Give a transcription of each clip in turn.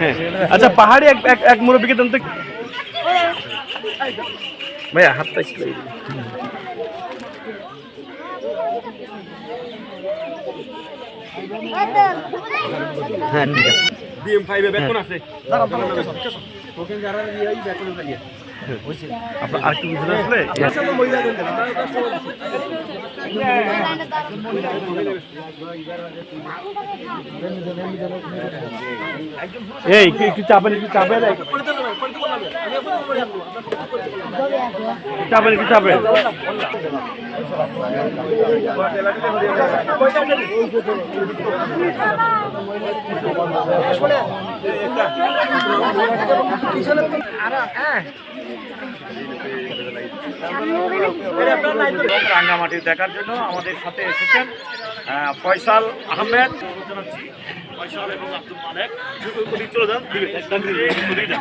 হ্যাঁ। আচ্ছা পাহাড়ি এক এক এক মুরব্বীকে দেন তো ভাইয়া হাতটা একটু হ্যাঁ ঠিক আছে। বিএম ফাইভে বেতন আছে। আপনার কি বুঝলেন আসলে? এই কি চাপেন কি চাপেন। চাপেন একটু চাপেন রাঙ্গামাটি দেখার জন্য আমাদের সাথে এসেছেন ফয়সাল আহমেদ। ফয়সাল এবং আব্দুল মালেক। চলে যান।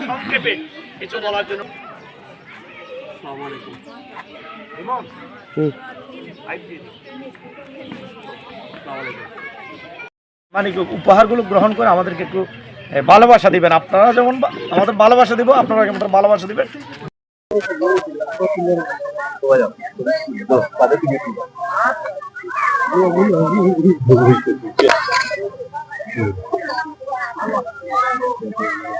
সংক্ষেপে কিছু বলার জন্য। আসসালামু আলাইকুম ইমাম আইন দিয়ে আসসালামু আলাইকুম। মানে উপহারগুলো গ্রহণ করে আমাদেরকে একটু ভালোবাসা দিবেন। আপনারা যেমন বা- আমাদের ভালোবাসা দিব আপনারা যেমন ভালোবাসা দিবেন।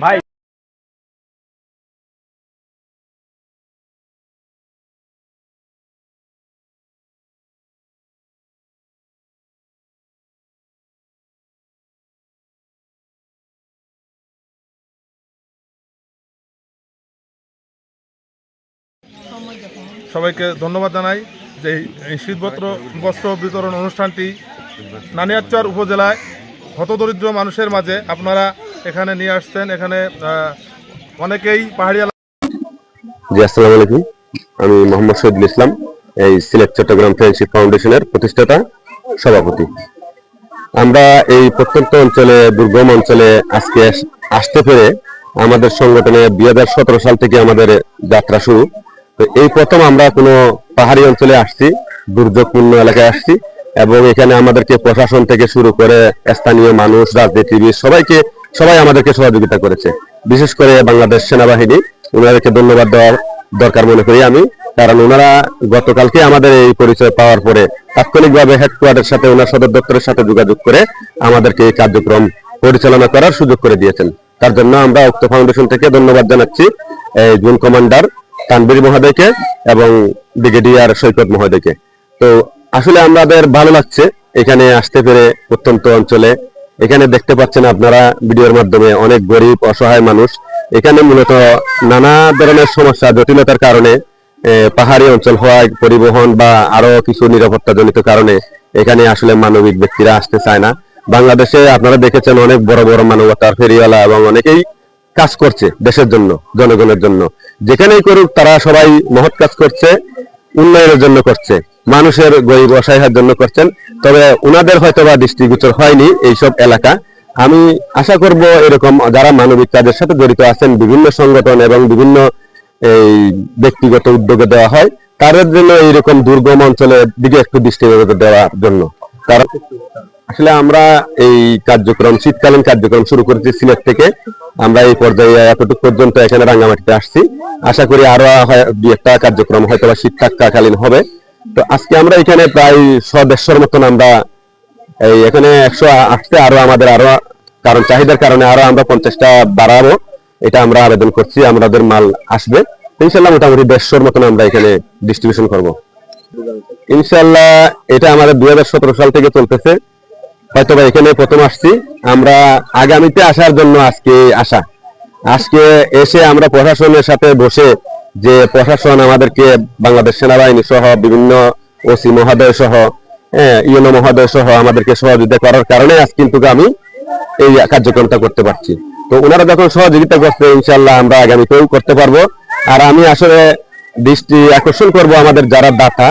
ভাই সবাইকে ধন্যবাদ জানাই যে এই শীতবস্ত্র বস্ত্র বিতরণ অনুষ্ঠানটি নানিয়ারচর উপজেলায় হতদরিদ্র মানুষের মাঝে আপনারা এখানে নিয়ে আসছেন। এখানে অনেকেই পাহাড়ি জি, আসসালামু আলাইকুম। আমি মোহাম্মদ শহীদুল ইসলাম, এই সিলেট চট্টগ্রাম ফ্রেন্ডশিপ ফাউন্ডেশনের প্রতিষ্ঠাতা, সভাপতি। আমরা এই প্রত্যন্ত অঞ্চলে, দুর্গম অঞ্চলে আজকে আসতে পেরে আমাদের সংগঠনে দুই হাজার সতেরো সাল থেকে আমাদের যাত্রা শুরু। তো এই প্রথম আমরা কোনো পাহাড়ি অঞ্চলে আসছি, দুর্যোগপূর্ণ এলাকায় আসছি এবং এখানে আমাদেরকে প্রশাসন থেকে শুরু করে স্থানীয় মানুষ, রাজনীতিবিদ সবাইকে, সবাই আমাদেরকে সহযোগিতা করেছে। বিশেষ করে বাংলাদেশ সেনাবাহিনী ওনাদেরকে ধন্যবাদ দেওয়ার দরকার মনে করি আমি, কারণ ওনারা গতকালকে আমাদের এই পরিচয় পাওয়ার পরে তাৎক্ষণিকভাবে হেডকোয়ার্টারের সাথে ওনার সদর দপ্তরের সাথে যোগাযোগ করে আমাদেরকে এই কার্যক্রম পরিচালনা করার সুযোগ করে দিয়েছেন। তার জন্য আমরা উক্ত ফাউন্ডেশন থেকে ধন্যবাদ জানাচ্ছি জুন কমান্ডার তানবীর মহোদয়কে এবং ব্রিগেডিয়ার সৈকত মহোদয়কে। তো আসলে আমাদের ভালো লাগছে এখানে আসতে পেরে প্রত্যন্ত অঞ্চলে। এখানে দেখতে পাচ্ছেন আপনারা ভিডিওর মাধ্যমে অনেক গরিব, অসহায় মানুষ। এখানে মূলত নানা ধরনের সমস্যা, জটিলতার কারণে পাহাড়ি অঞ্চল হওয়ায় পরিবহন বা আরও কিছু নিরাপত্তা জনিত কারণে এখানে আসলে মানবিক ব্যক্তিরা আসতে চায় না। বাংলাদেশে আপনারা দেখেছেন অনেক বড় বড় মানবতার ফেরিওয়ালা এবং অনেকেই কাজ করছে দেশের জন্য, জনগণের জন্য। যেখানেই করুক, তারা সবাই মহৎ কাজ করছে, উন্নয়নের জন্য করছে, মানুষের গরিব অসহায়ের জন্য করছেন। তবে উনাদের হয়তো বা দৃষ্টিগোচর হয়নি এইসব এলাকা। আমি আশা করব এরকম যারা মানবিক কাজের সাথে জড়িত আছেন, বিভিন্ন সংগঠন এবং বিভিন্ন এই ব্যক্তিগত উদ্যোগে দেওয়া হয়, তাদের জন্য এইরকম দুর্গম অঞ্চলের দিকে একটু দৃষ্টি দেওয়ার জন্য। কারণ আসলে আমরা এই কার্যক্রম, শীতকালীন কার্যক্রম শুরু করেছি সিলেট থেকে। আমরা এই পর্যায়ে এতটুকু পর্যন্ত এখানে রাঙ্গামাটিতে আসছি। আশা করি আরও দুই একটা কার্যক্রম হয়তো বা শীত থাকাকালীন হবে। তো আজকে আমরা এখানে প্রায় দেড়শোর মতন আমরা এই এখানে একশো আসতে আরও আমাদের আরও কারণ, চাহিদার কারণে আরও আমরা পঞ্চাশটা বাড়াবো। এটা আমরা আবেদন করছি, আমাদের মাল আসবে। ইনশাল্লাহ মোটামুটি দেড়শোর মতন আমরা এখানে ডিস্ট্রিবিউশন করব। ইনশাল্লাহ এটা আমাদের দুই হাজার সতেরো সাল থেকে চলতেছে। হয়তো বা এখানে প্রথম আসছি। আমরা আগামীতে আসার জন্য আজকে আসা আজকে এসে আমরা প্রশাসনের সাথে বসে যে প্রশাসন আমাদেরকে বাংলাদেশ সেনাবাহিনী সহ বিভিন্ন ওসি মহোদয় সহ ইউনো মহোদয় সহ আমাদেরকে সহযোগিতা করার কারণে আজ কিন্তু আমি এই কার্যক্রমটা করতে পারছি। তো ওনারা যখন সহযোগিতা করছে ইনশাল্লাহ আমরা আগামীতেও করতে পারব। আর আমি আসলে দৃষ্টি আকর্ষণ করব আমাদের যারা দাতা,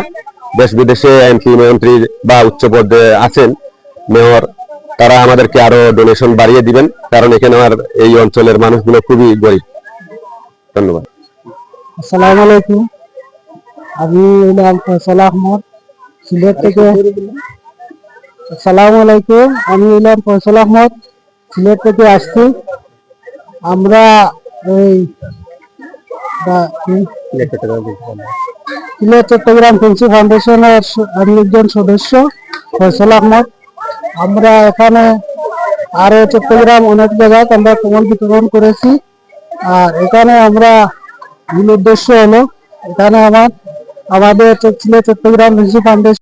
দেশ বিদেশে এমপি মন্ত্রী বা উচ্চ পদে আছেন মেয়র, তারা আমাদেরকে আরও ডোনেশন বাড়িয়ে দিবেন, কারণ এখানে আমার এই অঞ্চলের মানুষগুলো খুবই গরিব। ধন্যবাদ। আসসালামু আলাইকুম। আমি হলাম ফয়সাল আহমদ, সিলেট থেকে। আসসালামু আলাইকুম। আমি হলাম ফয়সাল আহমদ, সিলেট থেকে আসছি। আমরা এই সিলেট চট্টগ্রাম ফেন্সি ফাউন্ডেশনের আমি একজন সদস্য, ফয়সাল আহমদ। আমরা এখানে আরও চট্টগ্রাম অনেক জায়গায় আমরা কমল বিতরণ করেছি। আর এখানে আমরা মূল উদ্দেশ্য হলো, এখানে আমার, আমাদের চট্টগ্রাম রিজি ফাউন্ডেশন